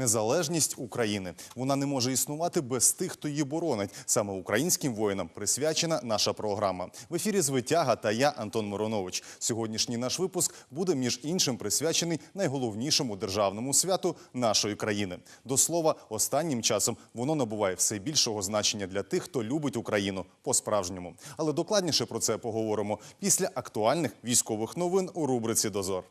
незалежність України. Вона не може існувати без тих, хто її боронить. Саме українським воїнам присвячена наша програма. В ефірі звитяга та я, Антон Миронович. Сьогоднішній наш випуск буде між іншим присвячений найголовнішому державному святу нашої країни. До слова, останнім часом воно набуває все більшого значення для тих, хто любить Україну по-справжньому. Але докладніше про це поговоримо після актуальних військових новин у рубриці Дозор.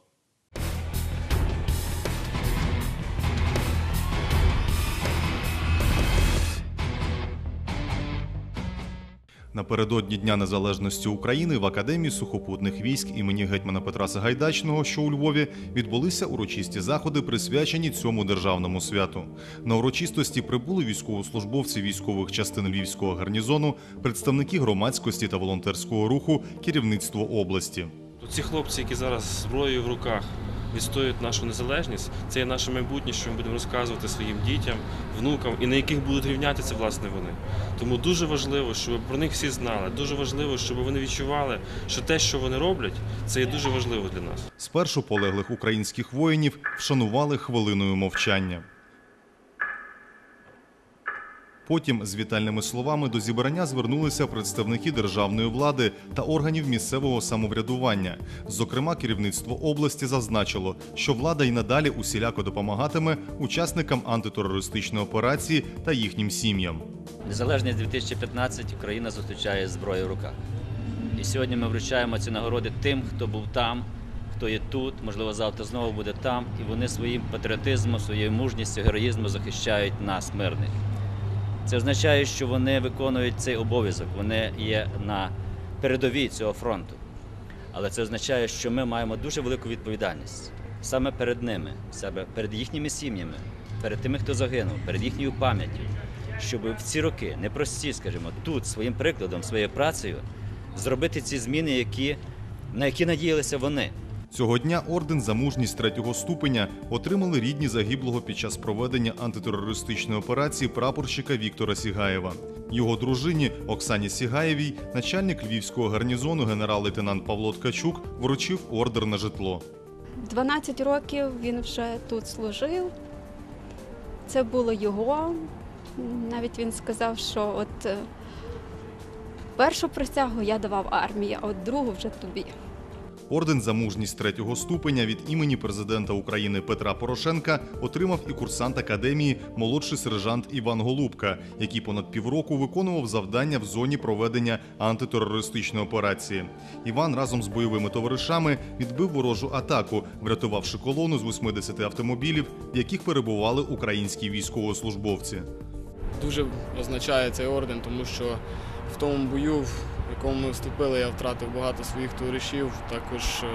Напередодні Дня Незалежності України в Академії сухопутних військ імені гетьмана Петра Сагайдачного, що у Львові, відбулися урочисті заходи, присвячені цьому державному святу. На урочистості прибули військовослужбовці військових частин Львівського гарнізону, представники громадськості та волонтерського руху, керівництво області. Ці хлопці, які зараз зброєю в руках відстоюють нашу незалежність, це є наше майбутнє, що ми будемо розказувати своїм дітям, внукам і на яких будуть рівнятися власне вони. Тому дуже важливо, щоб про них всі знали. Дуже важливо, щоб вони відчували, що те, що вони роблять, це є дуже важливо для нас. Спершу полеглих українських воїнів вшанували хвилиною мовчання. Потім з вітальними словами до зібрання звернулися представники державної влади та органів місцевого самоврядування. Зокрема, керівництво області зазначило, що влада й надалі усіляко допомагатиме учасникам антитерористичної операції та їхнім сім'ям. Незалежність 2015 Україна зустрічає з зброєю в руках. І сьогодні ми вручаємо ці нагороди тим, хто був там, хто є тут, можливо, завтра знову буде там, і вони своїм патріотизмом, своєю мужністю, героїзмом захищають нас, мирних. Це означає, що вони виконують цей обов'язок, вони є на передовій цього фронту. Але це означає, що ми маємо дуже велику відповідальність саме перед ними, себе перед їхніми сім'ями, перед тими, хто загинув, перед їхньою пам'яттю, щоб в ці роки непрості, скажімо, тут своїм прикладом, своєю працею зробити ці зміни, які, на які надіялися вони. Цього дня орден за мужність третього ступеня отримали рідні загиблого під час проведення антитерористичної операції прапорщика Віктора Сігаєва. Його дружині Оксані Сігаєвій начальник львівського гарнізону генерал-лейтенант Павло Ткачук вручив ордер на житло. 12 років він вже тут служив. Це було його. Навіть він сказав, що от е, першу присягу я давав армії, а от другу вже тобі. Орден за мужність третього ступеня від імені президента України Петра Порошенка отримав і курсант академії молодший сержант Іван Голубка, який понад півроку виконував завдання в зоні проведення антитерористичної операції. Іван разом з бойовими товаришами відбив ворожу атаку, врятувавши колону з 80 автомобілів, в яких перебували українські військовослужбовці. дуже означає цей орден, тому що в тому бою, якому ми вступили, я втратив багато своїх товаришів, також е,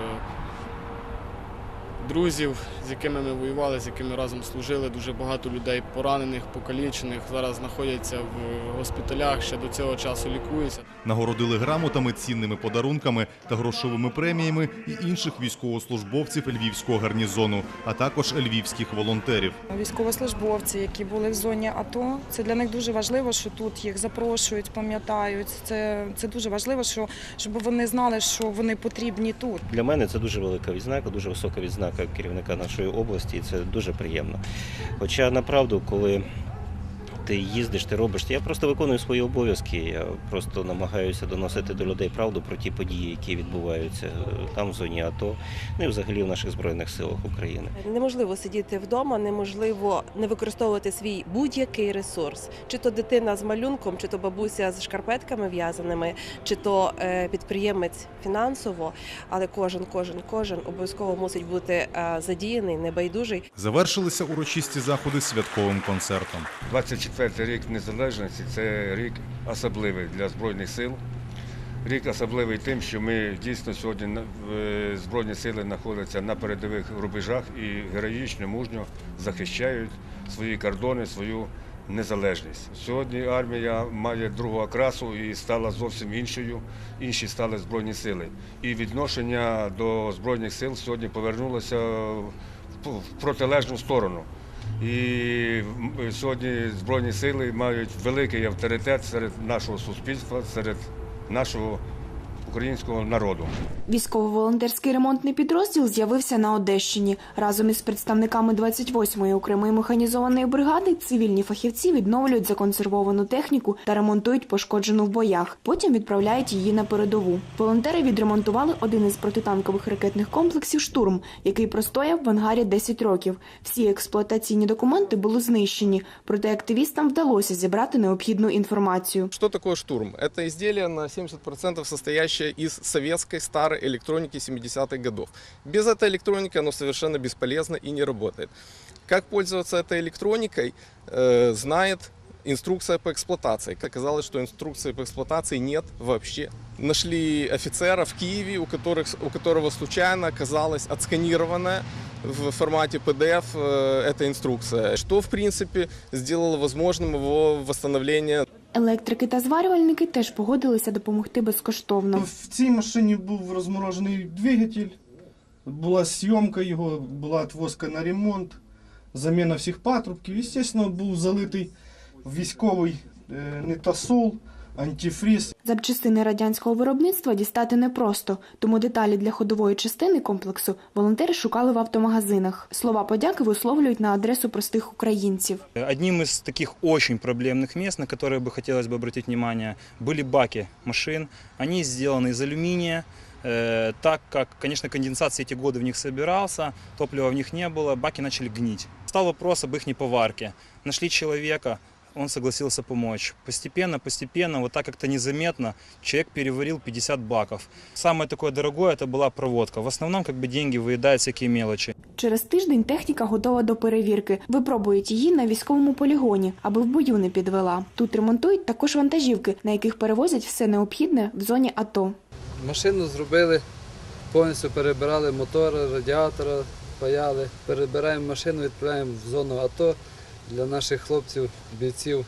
друзів, з якими ми воювали, з якими разом служили. Дуже багато людей поранених, покалічених зараз знаходяться в госпіталях, ще до цього часу лікуються. Нагородили грамотами, цінними подарунками та грошовими преміями і інших військовослужбовців львівського гарнізону, а також львівських волонтерів. Військовослужбовці, які були в зоні АТО, це для них дуже важливо, що тут їх запрошують, пам'ятають. Це, це дуже важливо, що, щоб вони знали, що вони потрібні тут. Для мене це дуже велика відзнака, дуже висока відзнака керівника нашої області, і це дуже приємно. Хоча направду, коли ти їздиш, ти робиш, я просто виконую свої обов'язки. Я просто намагаюся доносити до людей правду про ті події, які відбуваються е, там в зоні АТО, ну і взагалі в наших збройних силах України. Неможливо сидіти вдома, неможливо не використовувати свій будь-який ресурс, чи то дитина з малюнком, чи то бабуся з шкарпетками в'язаними, чи то е, підприємець фінансово. Але кожен, кожен, кожен обов'язково мусить бути е, задіяний, небайдужий. Завершилися урочисті заходи святковим концертом. 24 рік незалежності це рік особливий для Збройних сил. Рік особливий тим, що ми дійсно сьогодні в- Збройні сили знаходяться на передових рубежах і героїчно, мужньо захищають свої кордони, свою незалежність. Сьогодні армія має другу окрасу і стала зовсім іншою. Інші стали Збройні сили. І відношення до Збройних сил сьогодні повернулося в протилежну сторону. І сьогодні Збройні сили мають великий авторитет серед нашого суспільства, серед нашого українського народу. Військово-волонтерський ремонтний підрозділ з'явився на Одещині. Разом із представниками 28-ї окремої механізованої бригади цивільні фахівці відновлюють законсервовану техніку та ремонтують пошкоджену в боях. Потім відправляють її на передову. Волонтери відремонтували один із протитанкових ракетних комплексів «Штурм», який простояв в ангарі 10 років. Всі експлуатаційні документи були знищені, проте активістам вдалося зібрати необхідну інформацію. Что такое штурм? Это изделие на 70% состоящее из советской старой электроники 70-х годов. Без этой электроники оно совершенно бесполезно и не работает. Как пользоваться этой электроникой, э, знает инструкция по эксплуатации. Оказалось, что инструкции по эксплуатации нет вообще. Нашли офицера в Киеве, у, которых, у которого случайно оказалась отсканированная в формате PDF э, эта инструкция, что, в принципе, сделало возможным его восстановление Електрики та зварювальники теж погодилися допомогти безкоштовно. В цій машині був розморожений двигатель, була зйомка його, була отвозка на ремонт, заміна всіх патрубків. Звісно, був залитий військовий е, нитосол, антифріз. Запчастини радянського виробництва дістати непросто, тому деталі для ходової частини комплексу волонтери шукали в автомагазинах. Слова подяки висловлюють на адресу простих українців. Одним из таких очень проблемных мест, на которые бы хотелось бы обратить внимание, были баки машин. Они сделаны из алюминия. Э, Так как, конечно, конденсат все эти годы в них собирался, топлива в них не было, баки начали гнить. Стал вопрос об их поварке. Нашли человека, он согласился помочь. Постепенно, постепенно, вот так как-то незаметно, человек переварил 50 баков. Самое такое дорогое это была проводка. В основном как бы деньги выедают всякие мелочи. Через тиждень техніка готова до перевірки. Випробують її на військовому полігоні, аби в бою не підвела. Тут ремонтують також вантажівки, на яких перевозять все необхідне в зоні АТО. Машину зробили, повністю перебирали мотори, радіатора, паяли. Перебираємо машину, відправляємо в зону АТО для наших хлопців, бійців.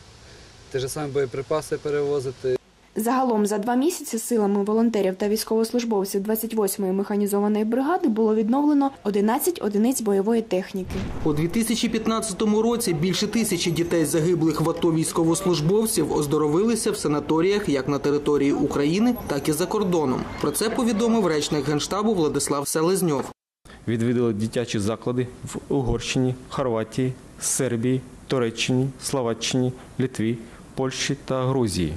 Ті ж самі боєприпаси перевозити. Загалом за два місяці силами волонтерів та військовослужбовців 28-ї механізованої бригади було відновлено 11 одиниць бойової техніки. У 2015 році більше тисячі дітей загиблих в АТО військовослужбовців оздоровилися в санаторіях як на території України, так і за кордоном. Про це повідомив речник генштабу Владислав Селезньов. Відвідали дитячі заклади в Угорщині, Хорватії, Сербії, Туреччині, Словаччині, Литві, Польщі та Грузії.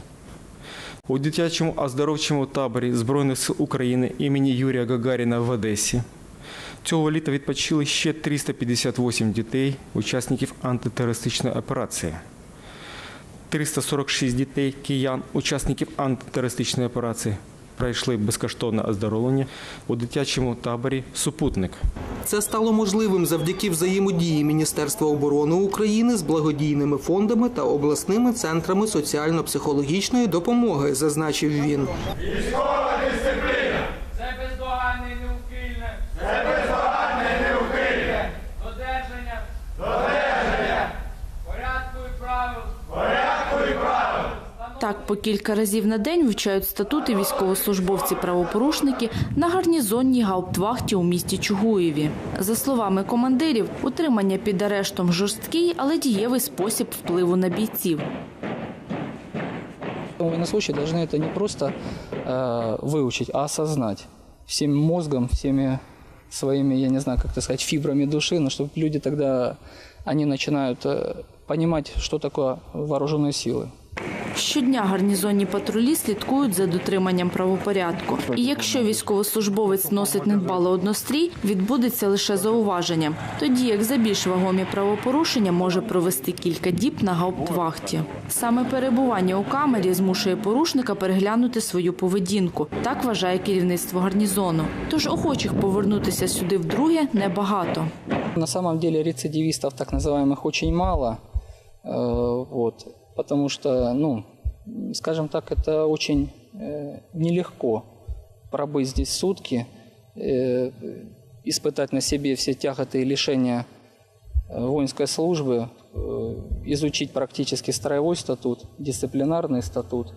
У дитячому оздоровчому таборі Збройних сил України імені Юрія Гагаріна в Одесі цього літа відпочили ще 358 дітей, учасників антитерористичної операції. 346 дітей киян, учасників антитерористичної операції, пройшли безкоштовне оздоровлення у дитячому таборі Супутник. Це стало можливим завдяки взаємодії Міністерства оборони України з благодійними фондами та обласними центрами соціально-психологічної допомоги, зазначив він. по кілька разів на день вивчають статути військовослужбовці-правопорушники на гарнізонній гауптвахті у місті Чугуєві. За словами командирів, утримання під арештом жорсткий, але дієвий спосіб впливу на бійців. Военнослужащие должны это не просто э, выучить, а осознать всем мозгом, всеми своими, я не знаю, как это сказать, фибрами души, но чтобы люди тогда, они начинают э, понимать, что такое вооруженные силы. Щодня гарнізонні патрулі слідкують за дотриманням правопорядку. І якщо військовослужбовець носить недбало однострій, відбудеться лише зауваження. Тоді як за більш вагомі правопорушення може провести кілька діб на гауптвахті. Саме перебування у камері змушує порушника переглянути свою поведінку. Так вважає керівництво гарнізону. Тож охочих повернутися сюди вдруге небагато. На самом деле рецидивистов так называемых очень мало, э, вот, Потому что, ну, скажем так, это очень э, нелегко пробыть здесь сутки, э, испытать на себе все тяготы и лишения э, воинской службы, э, изучить практически строевой статут, дисциплинарный статут.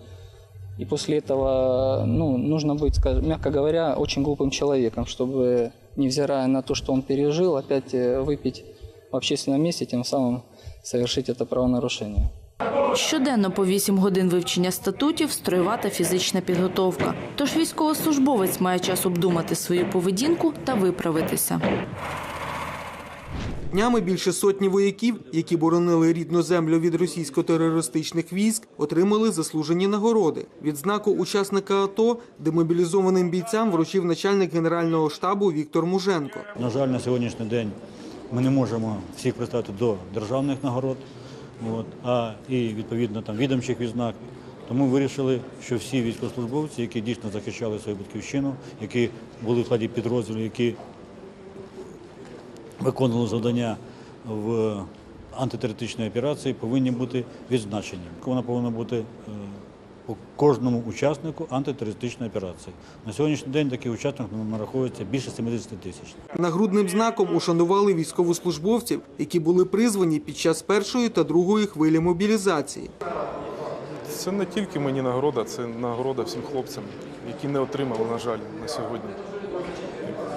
И после этого ну, нужно быть, мягко говоря, очень глупым человеком, чтобы, невзирая на то, что он пережил, опять э, выпить в общественном месте, тем самым совершить это правонарушение. Щоденно по 8 годин вивчення статутів, строєва та фізична підготовка. Тож військовослужбовець має час обдумати свою поведінку та виправитися. Днями більше сотні вояків, які боронили рідну землю від російсько-терористичних військ, отримали заслужені нагороди. Відзнаку учасника АТО демобілізованим бійцям вручив начальник генерального штабу Віктор Муженко. На жаль, на сьогоднішній день ми не можемо всіх представити до державних нагород, от, а і відповідно там відомчих відзнак. Тому вирішили, що всі військовослужбовці, які дійсно захищали свою батьківщину, які були в складі підрозділу, які виконували завдання в антитерористичній операції, повинні бути відзначені. Вона повинна бути е, по кожному учаснику антитерористичної операції. На сьогоднішній день таких учасників нараховується більше 70 тисяч. Нагрудним знаком ушанували військовослужбовців, які були призвані під час першої та другої хвилі мобілізації. Це не тільки мені нагорода, це нагорода всім хлопцям, які не отримали, на жаль, на сьогодні.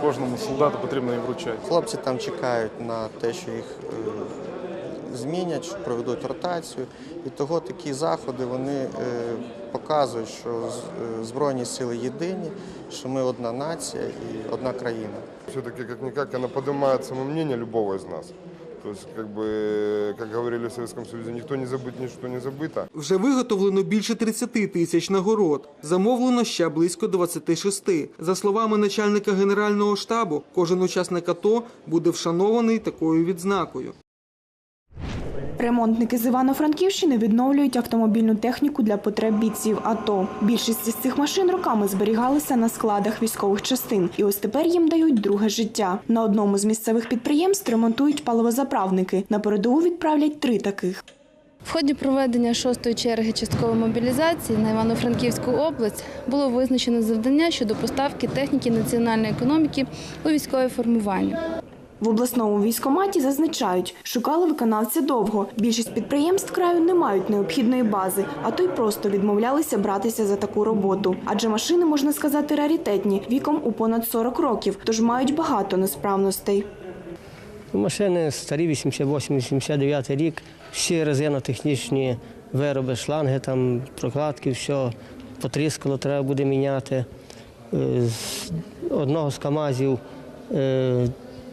Кожному солдату потрібно їм вручати. Хлопці там чекають на те, що їх е, змінять, що проведуть ротацію. І того такі заходи вони е, показують, що з- е, Збройні сили єдині, що ми одна нація і одна країна. Все-таки, как-никак, она поднимает самомнение любого из нас. То есть, как бы, как говорили в Советском Союзе, никто не забыт, ничто не забыто. Вже виготовлено більше 30 тисяч нагород. Замовлено ще близько 26. За словами начальника генерального штабу, кожен учасник АТО буде вшанований такою відзнакою. Ремонтники з Івано-Франківщини відновлюють автомобільну техніку для потреб бійців АТО. Більшість із цих машин роками зберігалися на складах військових частин, і ось тепер їм дають друге життя. На одному з місцевих підприємств ремонтують паливозаправники. На передову відправлять три таких. В ході проведення шостої черги часткової мобілізації на Івано-Франківську область було визначено завдання щодо поставки техніки національної економіки у військове формування. В обласному військоматі зазначають, шукали виконавця довго. Більшість підприємств краю не мають необхідної бази, а то й просто відмовлялися братися за таку роботу. Адже машини, можна сказати, раритетні, віком у понад 40 років, тож мають багато несправностей. Машини старі 88-89 рік, всі резинотехнічні вироби, шланги, там, прокладки, все потріскало, треба буде міняти. Е, З одного з КАМАЗів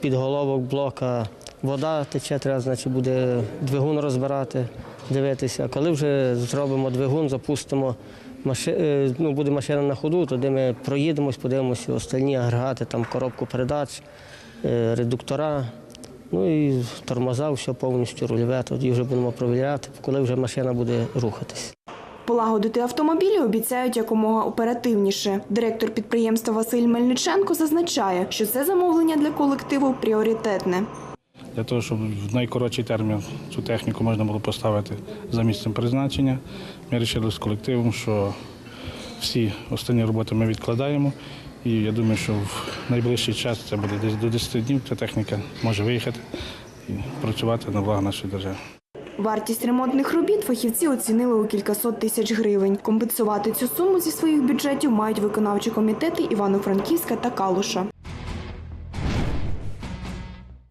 е, підголовок блока вода тече, треба, значить, буде двигун розбирати, дивитися. Коли вже зробимо двигун, запустимо, маши... е, ну, буде машина на ходу, тоді ми проїдемось, подивимося остальні агрегати, там коробку передач, е, редуктора. Ну і тормоза, все повністю рульове, тоді вже будемо провіряти, коли вже машина буде рухатись. Полагодити автомобілі обіцяють якомога оперативніше. Директор підприємства Василь Мельниченко зазначає, що це замовлення для колективу пріоритетне. Для того, щоб в найкоротший термін цю техніку можна було поставити за місцем призначення, ми вирішили з колективом, що всі останні роботи ми відкладаємо. І я думаю, що в найближчий час, це буде десь до 10 днів, ця техніка може виїхати і працювати на благо нашої держави. Вартість ремонтних робіт фахівці оцінили у кількасот тисяч гривень. Компенсувати цю суму зі своїх бюджетів мають виконавчі комітети Івано-Франківська та Калуша.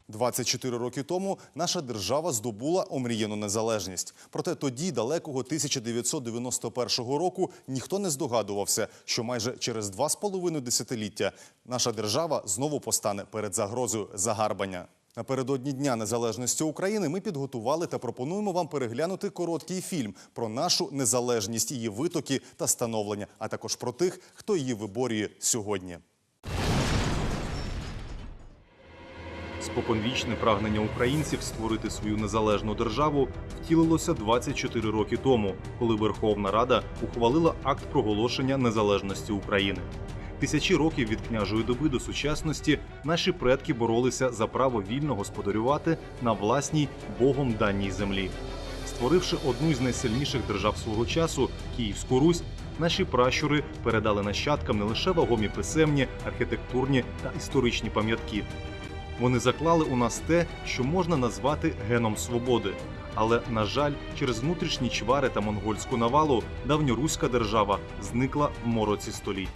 24 роки тому наша держава здобула омріяну незалежність. Проте тоді, далекого 1991 року, ніхто не здогадувався, що майже через два з половиною десятиліття наша держава знову постане перед загрозою загарбання. Напередодні Дня Незалежності України ми підготували та пропонуємо вам переглянути короткий фільм про нашу незалежність, її витоки та становлення, а також про тих, хто її виборює сьогодні. Споконвічне прагнення українців створити свою незалежну державу втілилося 24 роки тому, коли Верховна Рада ухвалила акт проголошення незалежності України. Тисячі років від княжої доби до сучасності наші предки боролися за право вільно господарювати на власній богом даній землі. Створивши одну із найсильніших держав свого часу Київську Русь, наші пращури передали нащадкам не лише вагомі писемні, архітектурні та історичні пам'ятки. Вони заклали у нас те, що можна назвати геном свободи. Але, на жаль, через внутрішні чвари та монгольську навалу давньоруська держава зникла в мороці століть.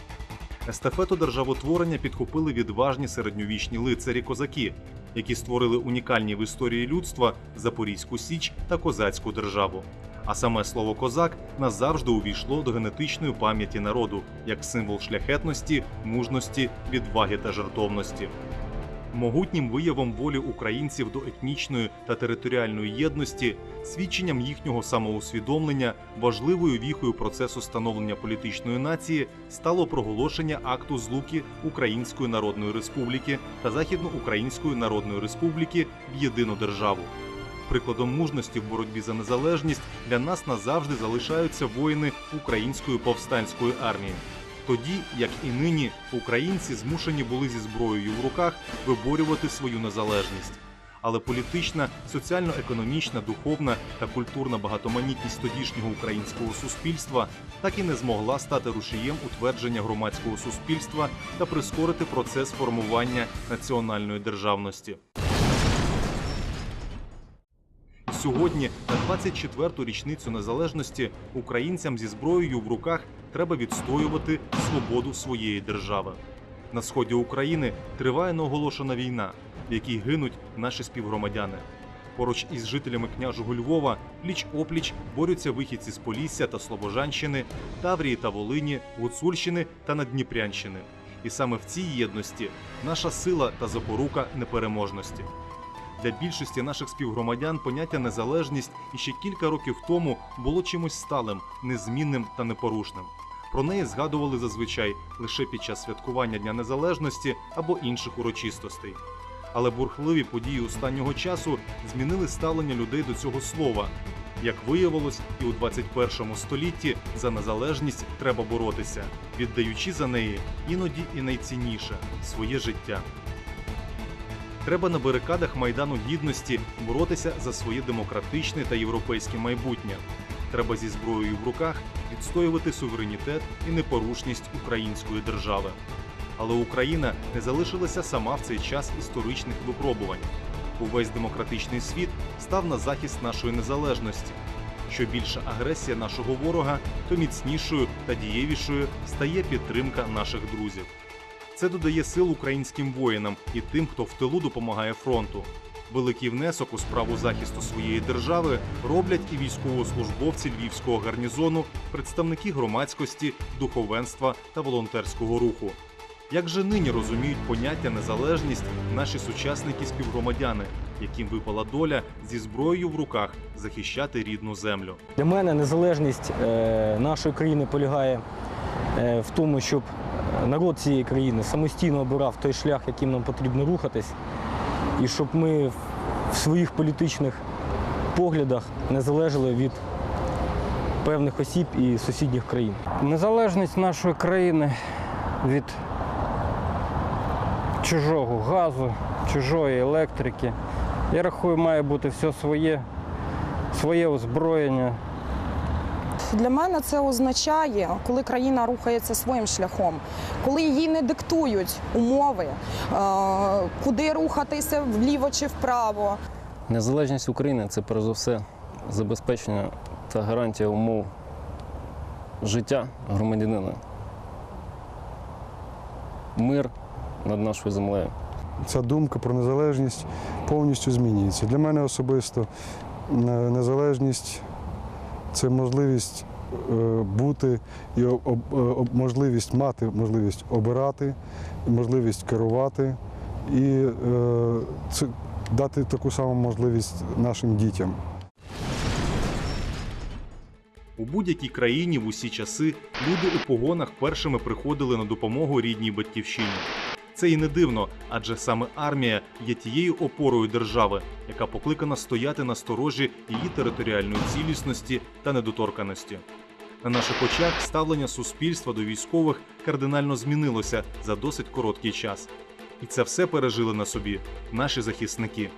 Естафету державотворення підхопили відважні середньовічні лицарі козаки, які створили унікальні в історії людства Запорізьку Січ та Козацьку державу. А саме слово козак назавжди увійшло до генетичної пам'яті народу як символ шляхетності, мужності, відваги та жертовності. Могутнім виявом волі українців до етнічної та територіальної єдності, свідченням їхнього самоусвідомлення, важливою віхою процесу становлення політичної нації стало проголошення акту злуки Української Народної Республіки та Західноукраїнської Народної Республіки в єдину державу. Прикладом мужності в боротьбі за незалежність для нас назавжди залишаються воїни Української повстанської армії. Тоді, як і нині, українці змушені були зі зброєю в руках виборювати свою незалежність. Але політична, соціально-економічна, духовна та культурна багатоманітність тодішнього українського суспільства так і не змогла стати рушієм утвердження громадського суспільства та прискорити процес формування національної державності. Сьогодні, на 24-ту річницю незалежності, українцям зі зброєю в руках треба відстоювати свободу своєї держави. На сході України триває неоголошена війна, в якій гинуть наші співгромадяни. Поруч із жителями княжого Львова пліч опліч борються вихідці з Полісся та Слобожанщини, Таврії та Волині, Гуцульщини та Надніпрянщини. І саме в цій єдності наша сила та запорука непереможності. Для більшості наших співгромадян поняття незалежність іще кілька років тому було чимось сталим, незмінним та непорушним. Про неї згадували зазвичай лише під час святкування Дня Незалежності або інших урочистостей. Але бурхливі події останнього часу змінили ставлення людей до цього слова. Як виявилось, і у 21 столітті за незалежність треба боротися, віддаючи за неї іноді і найцінніше своє життя. Треба на барикадах Майдану Гідності боротися за своє демократичне та європейське майбутнє. Треба зі зброєю в руках відстоювати суверенітет і непорушність української держави. Але Україна не залишилася сама в цей час історичних випробувань. Увесь демократичний світ став на захист нашої незалежності. Що більша агресія нашого ворога, то міцнішою та дієвішою стає підтримка наших друзів. Це додає сил українським воїнам і тим, хто в тилу допомагає фронту. Великий внесок у справу захисту своєї держави роблять і військовослужбовці львівського гарнізону, представники громадськості, духовенства та волонтерського руху. Як же нині розуміють поняття незалежність наші сучасники співгромадяни, яким випала доля зі зброєю в руках захищати рідну землю? Для мене незалежність е, нашої країни полягає е, в тому, щоб народ цієї країни самостійно обирав той шлях, яким нам потрібно рухатись, і щоб ми в своїх політичних поглядах не залежали від певних осіб і сусідніх країн. Незалежність нашої країни від чужого газу, чужої електрики. Я рахую, має бути все своє, своє озброєння. Для мене це означає, коли країна рухається своїм шляхом, коли їй не диктують умови, е, куди рухатися вліво чи вправо. Незалежність України це перш за все забезпечення та гарантія умов життя громадянина. Мир над нашою землею. Ця думка про незалежність повністю змінюється. Для мене особисто е, незалежність це можливість е, бути і об- можливість мати можливість обирати, можливість керувати і е, це дати таку саму можливість нашим дітям. У будь-якій країні в усі часи люди у погонах першими приходили на допомогу рідній батьківщині. Це і не дивно, адже саме армія є тією опорою держави, яка покликана стояти на сторожі її територіальної цілісності та недоторканості. На наших очах ставлення суспільства до військових кардинально змінилося за досить короткий час. І це все пережили на собі наші захисники.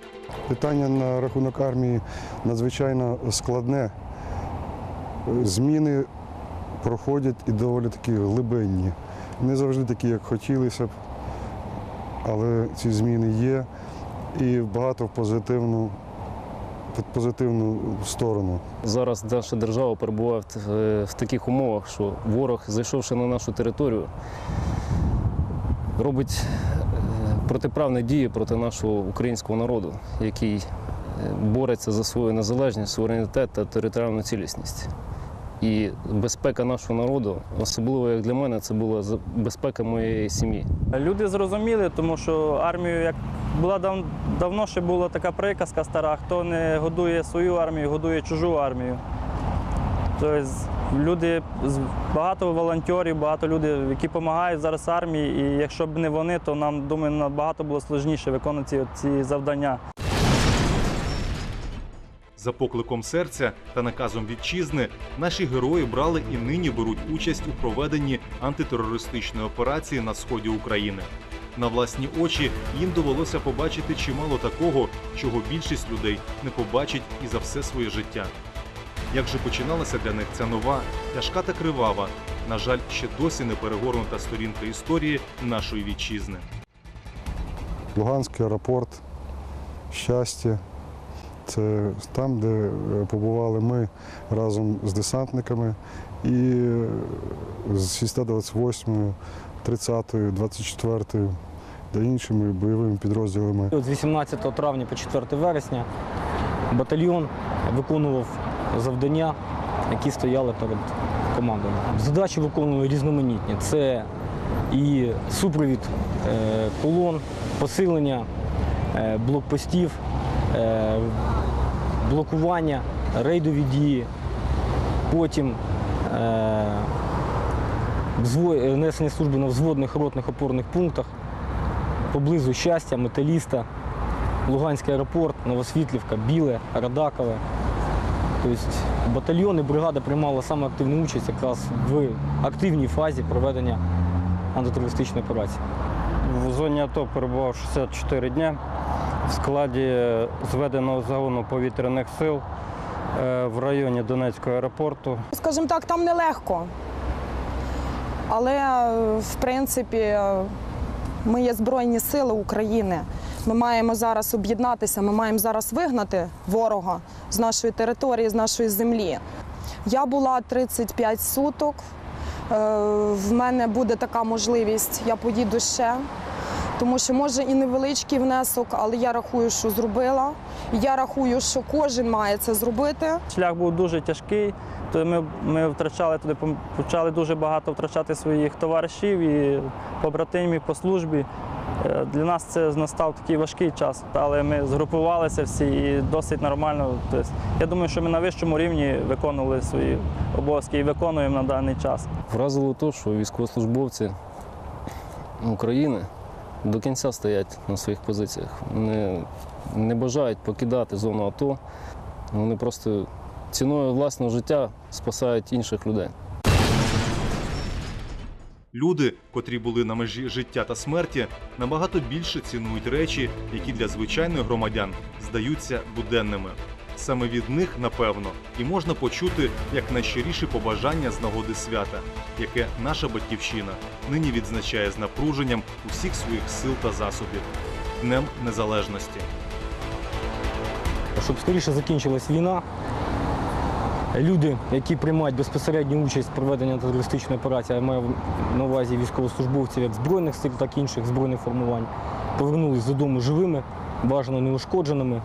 Питання на рахунок армії надзвичайно складне. Зміни проходять і доволі такі глибинні. Не завжди такі, як хотілося б, але ці зміни є і багато в позитивну, позитивну сторону. Зараз наша держава перебуває в, е, таких умовах, що ворог, зайшовши на нашу територію, робить е, протиправні дії проти нашого українського народу, який бореться за свою незалежність, суверенітет та територіальну цілісність. І безпека нашого народу, особливо як для мене, це була безпека моєї сім'ї. Люди зрозуміли, тому що армію, як була дав, давно ще була така приказка стара, хто не годує свою армію, годує чужу армію. Тобто люди, багато волонтерів, багато людей, які допомагають зараз армії, і якщо б не вони, то нам думаю, набагато було складніше виконувати ці завдання. За покликом серця та наказом вітчизни наші герої брали і нині беруть участь у проведенні антитерористичної операції на сході України. На власні очі їм довелося побачити чимало такого, чого більшість людей не побачить і за все своє життя. Як же починалася для них ця нова, тяжка та кривава, на жаль, ще досі не перегорнута сторінка історії нашої вітчизни. Луганський аеропорт, щастя. Це там, де е, побували ми разом з десантниками і е, з 628, 30, 24 та іншими бойовими підрозділами. З 18 травня по 4 вересня батальйон виконував завдання, які стояли перед командою. Задачі виконували різноманітні. Це і супровід е, колон, посилення блокпостів, блокування, рейдові дії, потім е, е, несення служби на взводних ротних опорних пунктах поблизу щастя, металіста, Луганський аеропорт, Новосвітлівка, Біле, Радакове. Тобто батальйон і бригада приймала саме активну участь якраз в активній фазі проведення антитерористичної операції. В зоні АТО перебував 64 дня в складі зведеного загону повітряних сил е, в районі Донецького аеропорту. Скажімо так, там нелегко. Але, е, в принципі, е, ми є Збройні Сили України. Ми маємо зараз об'єднатися, ми маємо зараз вигнати ворога з нашої території, з нашої землі. Я була 35 суток. В мене буде така можливість, я поїду ще. Тому що може і невеличкий внесок, але я рахую, що зробила. Я рахую, що кожен має це зробити. Шлях був дуже тяжкий, то ми, ми втрачали туди, почали дуже багато втрачати своїх товаришів і побратимів по службі. Е, Для нас це настав такий важкий час, але ми згрупувалися всі і досить нормально. Тобто, я думаю, що ми на вищому рівні виконували свої обов'язки і виконуємо на даний час. Вразило те, що військовослужбовці України до кінця стоять на своїх позиціях. Вони не бажають покидати зону АТО. Вони просто ціною власного життя спасають інших людей. Люди, котрі були на межі життя та смерті, набагато більше цінують речі, які для звичайних громадян здаються буденними. Саме від них, напевно, і можна почути як найщиріші побажання з нагоди свята, яке наша батьківщина нині відзначає з напруженням усіх своїх сил та засобів Днем Незалежності. Щоб скоріше закінчилась війна, люди, які приймають безпосередню участь в проведенні антитерористичної операції, я маю на увазі військовослужбовців як Збройних сил, так і інших збройних формувань, повернулись додому живими, бажано неушкодженими.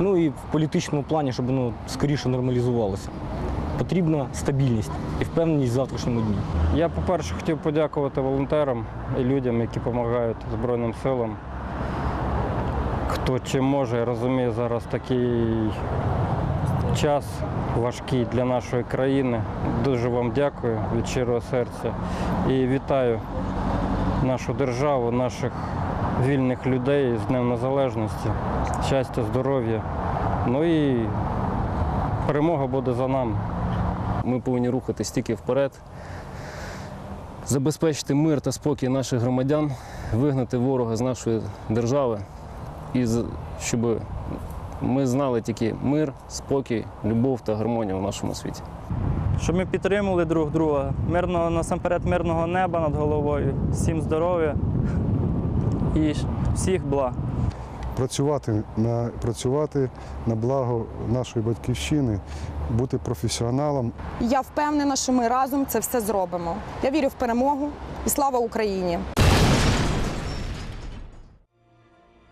Ну і в політичному плані, щоб воно скоріше нормалізувалося. Потрібна стабільність і впевненість в завтрашньому дні. Я, по-перше, хотів подякувати волонтерам і людям, які допомагають Збройним силам. Хто чим може, розуміє зараз такий час важкий для нашої країни. Дуже вам дякую від щирого серця і вітаю нашу державу, наших вільних людей з Днем Незалежності. Щастя, здоров'я. Ну і перемога буде за нами. Ми повинні рухатись тільки вперед, забезпечити мир та спокій наших громадян, вигнати ворога з нашої держави, і щоб ми знали тільки мир, спокій, любов та гармонію в нашому світі. Щоб ми підтримували друг друга. Мирного, насамперед, мирного неба над головою, всім здоров'я і всіх благ. Працювати на, працювати на благо нашої батьківщини, бути професіоналом, Я впевнена, що ми разом це все зробимо. Я вірю в перемогу і слава Україні!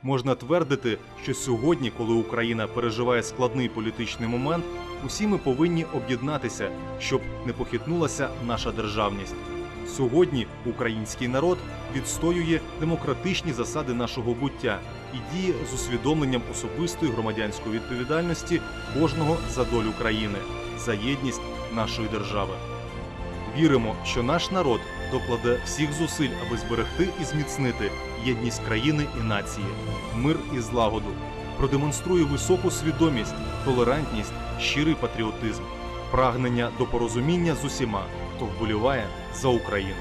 Можна твердити, що сьогодні, коли Україна переживає складний політичний момент, усі ми повинні об'єднатися, щоб не похитнулася наша державність. Сьогодні український народ відстоює демократичні засади нашого буття і діє з усвідомленням особистої громадянської відповідальності кожного за долю країни, за єдність нашої держави. Віримо, що наш народ докладе всіх зусиль, аби зберегти і зміцнити єдність країни і нації, мир і злагоду, продемонструє високу свідомість, толерантність, щирий патріотизм, прагнення до порозуміння з усіма, хто вболіває за Україну.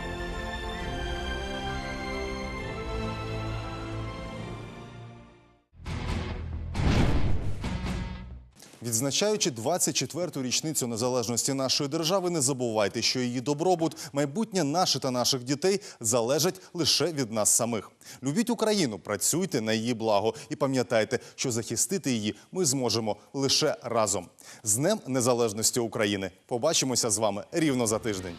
Відзначаючи 24-ту річницю незалежності нашої держави, не забувайте, що її добробут, майбутнє наше та наших дітей залежать лише від нас самих. Любіть Україну, працюйте на її благо і пам'ятайте, що захистити її ми зможемо лише разом. З Днем Незалежності України. Побачимося з вами рівно за тиждень.